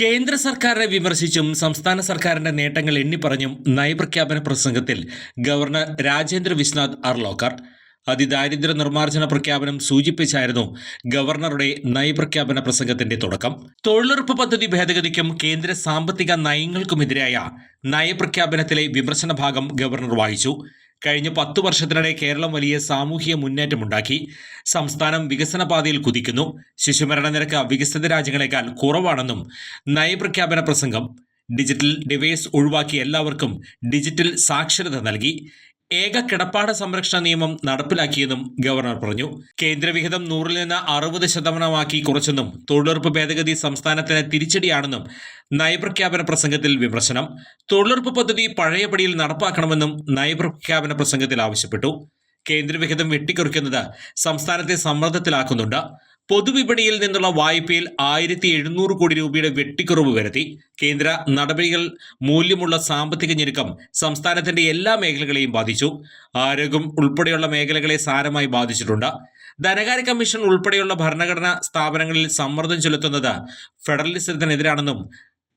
കേന്ദ്ര സർക്കാരിനെ വിമർശിച്ചും സംസ്ഥാന സർക്കാരിന്റെ നേട്ടങ്ങൾ എണ്ണിപ്പറഞ്ഞും നയപ്രഖ്യാപന പ്രസംഗത്തിൽ ഗവർണർ രാജേന്ദ്ര വിശ്വനാഥ് അർലോക്കർ. അതിദാരിദ്ര്യ നിർമ്മാർജന പ്രഖ്യാപനം സൂചിപ്പിച്ചായിരുന്നു ഗവർണറുടെ നയപ്രഖ്യാപന പ്രസംഗത്തിന്റെ തുടക്കം. തൊഴിലുറപ്പ് പദ്ധതി ഭേദഗതിക്കും കേന്ദ്ര സാമ്പത്തിക നയങ്ങൾക്കുമെതിരായ നയപ്രഖ്യാപനത്തിലെ വിമർശന ഭാഗം ഗവർണർ വായിച്ചു. കഴിഞ്ഞ പത്തു വർഷത്തിനിടെ കേരളം വലിയ സാമൂഹിക മുന്നേറ്റമുണ്ടാക്കി. സംസ്ഥാനം വികസന പാതയിൽ കുതിക്കുന്നു. ശിശുമരണ നിരക്ക് വികസിത രാജ്യങ്ങളെക്കാൾ കുറവാണെന്നും നയപ്രഖ്യാപന പ്രസംഗം ഡിജിറ്റൽ ഡിവൈസ് ഒഴിവാക്കി എല്ലാവർക്കും ഡിജിറ്റൽ സാക്ഷരത നൽകി. ഏക കിടപ്പാട സംരക്ഷണ നിയമം നടപ്പിലാക്കിയെന്നും ഗവർണർ പറഞ്ഞു. കേന്ദ്രവിഹിതം നൂറിൽ നിന്ന് അറുപത് ശതമാനമാക്കി കുറച്ചെന്നും തൊഴിലുറപ്പ് ഭേദഗതി സംസ്ഥാനത്തിന് തിരിച്ചടിയാണെന്നും നയപ്രഖ്യാപന പ്രസംഗത്തിൽ വിമർശനം. തൊഴിലുറപ്പ് പദ്ധതി പഴയപടിയിൽ നടപ്പാക്കണമെന്നും നയപ്രഖ്യാപന പ്രസംഗത്തിൽ ആവശ്യപ്പെട്ടു. കേന്ദ്രവിഹിതം വെട്ടിക്കുറിക്കുന്നത് സംസ്ഥാനത്തെ സമ്മർദ്ദത്തിലാക്കുന്നുണ്ട്. പൊതുവിപണിയിൽ നിന്നുള്ള വായ്പയിൽ ആയിരത്തി എഴുന്നൂറ് കോടി രൂപയുടെ വെട്ടിക്കുറവ് വരുത്തി. കേന്ദ്ര നടപടികൾ മൂല്യമുള്ള സാമ്പത്തിക ഞെരുക്കം സംസ്ഥാനത്തിന്റെ എല്ലാ മേഖലകളെയും ബാധിച്ചു. ആരോഗ്യം ഉൾപ്പെടെയുള്ള മേഖലകളെ സാരമായി ബാധിച്ചിട്ടുണ്ട്. ധനകാര്യ കമ്മീഷൻ ഉൾപ്പെടെയുള്ള ഭരണഘടനാ സ്ഥാപനങ്ങളിൽ സമ്മർദ്ദം ചെലുത്തുന്നത് ഫെഡറലിസത്തിനെതിരാണെന്നും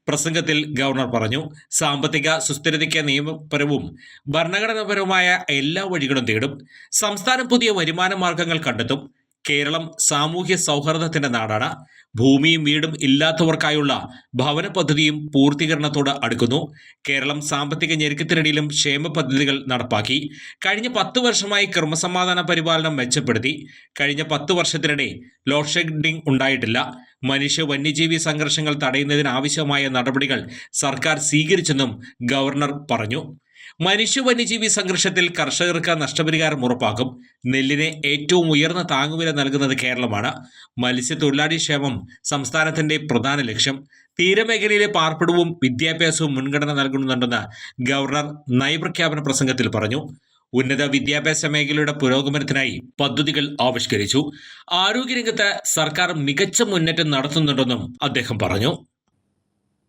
പ്രസംഗത്തിൽ ഗവർണർ പറഞ്ഞു. സാമ്പത്തിക സുസ്ഥിരതയ്ക്ക് നിയമപരവും ഭരണഘടനാപരവുമായ എല്ലാ വഴികളും തേടും. സംസ്ഥാനം പുതിയ വരുമാന മാർഗങ്ങൾ കണ്ടെത്തും. കേരളം സാമൂഹ്യ സൗഹാർദ്ദത്തിന്റെ നാടാണ്. ഭൂമിയും വീടും ഇല്ലാത്തവർക്കായുള്ള ഭവന പദ്ധതിയും പൂർത്തീകരണത്തോട് അടുക്കുന്നു. കേരളം സാമ്പത്തിക ഞെരുക്കത്തിനിടയിലും ക്ഷേമ പദ്ധതികൾ നടപ്പാക്കി. കഴിഞ്ഞ പത്ത് വർഷമായി ക്രമസമാധാന പരിപാലനം മെച്ചപ്പെടുത്തി. കഴിഞ്ഞ പത്ത് വർഷത്തിനിടെ ലോഡ് ഷെഡിംഗ് ഉണ്ടായിട്ടില്ല. മനുഷ്യ വന്യജീവി സംഘർഷങ്ങൾ തടയുന്നതിനാവശ്യമായ നടപടികൾ സർക്കാർ സ്വീകരിച്ചെന്നും ഗവർണർ പറഞ്ഞു. മനുഷ്യ വന്യജീവി സംഘർഷത്തിൽ കർഷകർക്ക് നഷ്ടപരിഹാരം ഉറപ്പാക്കും. നെല്ലിന് ഏറ്റവും ഉയർന്ന താങ്ങുവില നൽകുന്നത് കേരളമാണ്. മത്സ്യത്തൊഴിലാളി ക്ഷേമം സംസ്ഥാനത്തിന്റെ പ്രധാന ലക്ഷ്യം. തീരമേഖലയിലെ പാർപ്പിടവും വിദ്യാഭ്യാസവും മുൻഗണന നൽകുന്നുണ്ടെന്ന് ഗവർണർ നയപ്രഖ്യാപന പ്രസംഗത്തിൽ പറഞ്ഞു. ഉന്നത വിദ്യാഭ്യാസ മേഖലയുടെ പുരോഗമനത്തിനായി പദ്ധതികൾ ആവിഷ്കരിച്ചു. ആരോഗ്യരംഗത്ത് സർക്കാർ മികച്ച മുന്നേറ്റം നടത്തുന്നുണ്ടെന്നും അദ്ദേഹം പറഞ്ഞു.